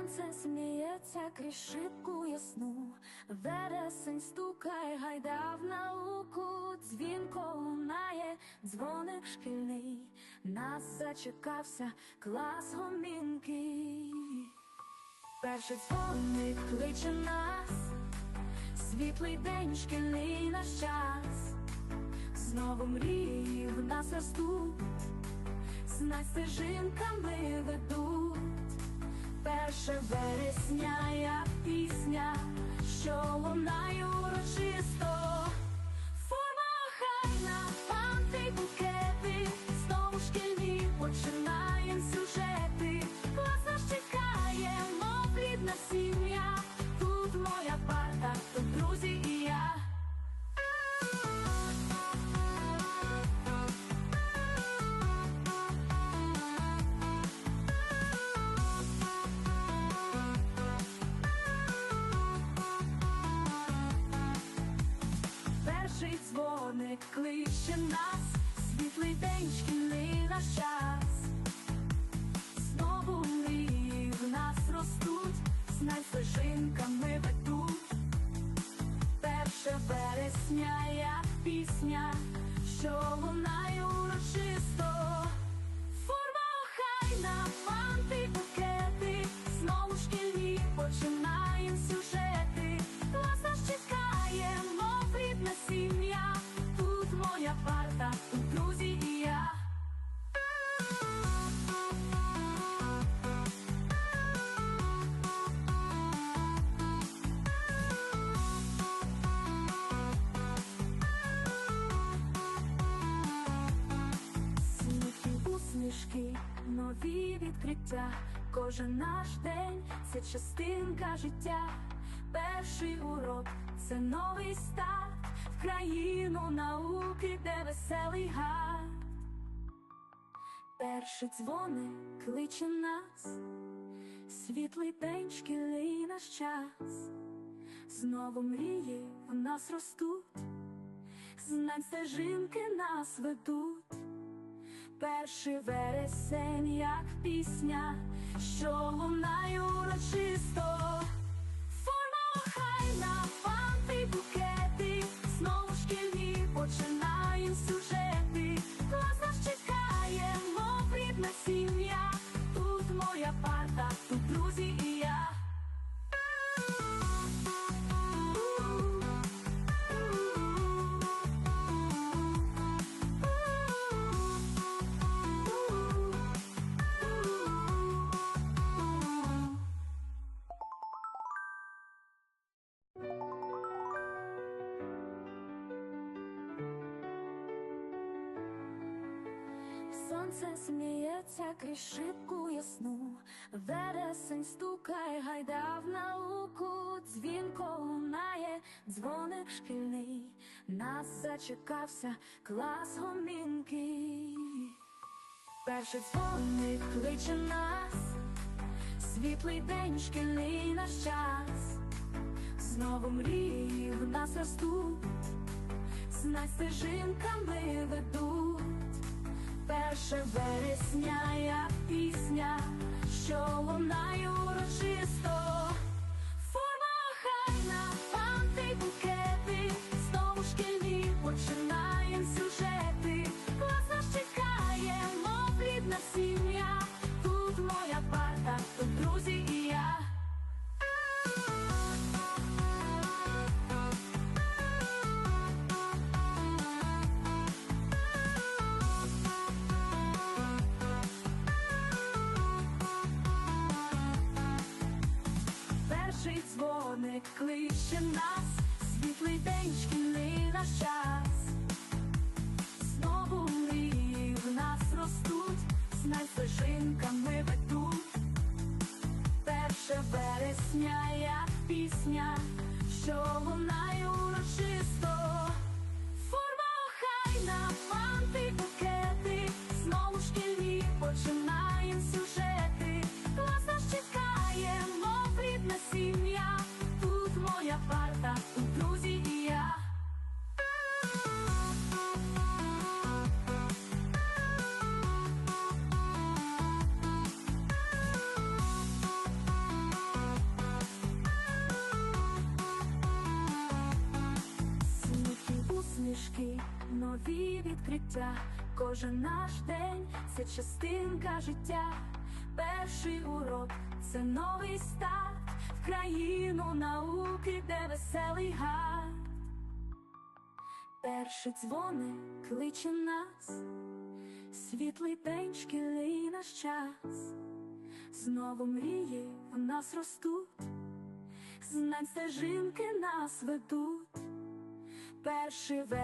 Сонце сміється крізь шибку ясну, вересень стукає, гайда в науку, дзвінко лунає, дзвоник шкільний, нас зачекався клас гомінки. Перший дзвоник кличе нас, світлий день, шкільний наш час, знову мрії в нас ростуть, знай стежинками ведуть. Перше вересня, я пісня, що лунає урочисто. Нас, світлий день, шкільний наш час. Знову мрії в нас ростуть, знай стежинками ведуть. Перше вересня, як пісня, що лунає урочисто. Форма охайна, фанти, відкриття. Кожен наш день це частинка життя. Перший урок це новий старт в країну науки, де веселий гард. Перший дзвоник кличе нас, світлий день, шкільний наш час. Знову мрії в нас ростуть, знань стежинки нас ведуть. Перший вересень, як пісня, що лунає урочисто. Форма охайна, фанти букети, знову шкільні починаєм сюжети. Клас нас чекає, мов рідна сім'я. Тут моя парта, тут друзі і я. Сонце сміється крізь шибку ясну, вересень стукає, гайда в науку, дзвінко лунає, дзвоник шкільний, нас зачекався клас гомінки. Перший дзвоник кличе нас, світлий день, шкільний наш час, знову мрії в нас ростуть, знай стежинками ведуть. Перше вересня, пісня, що лунає урочисто. пісня, що лунає урочисто, форма хайна. Відкриття, кожен наш день це частинка життя. Перший урок це новий старт в країну науки, де веселий гард. Перший дзвоник кличе нас, світлий день шкільний наш час. Знову мрії в нас ростуть, знань стежинки нас ведуть. Перший вечір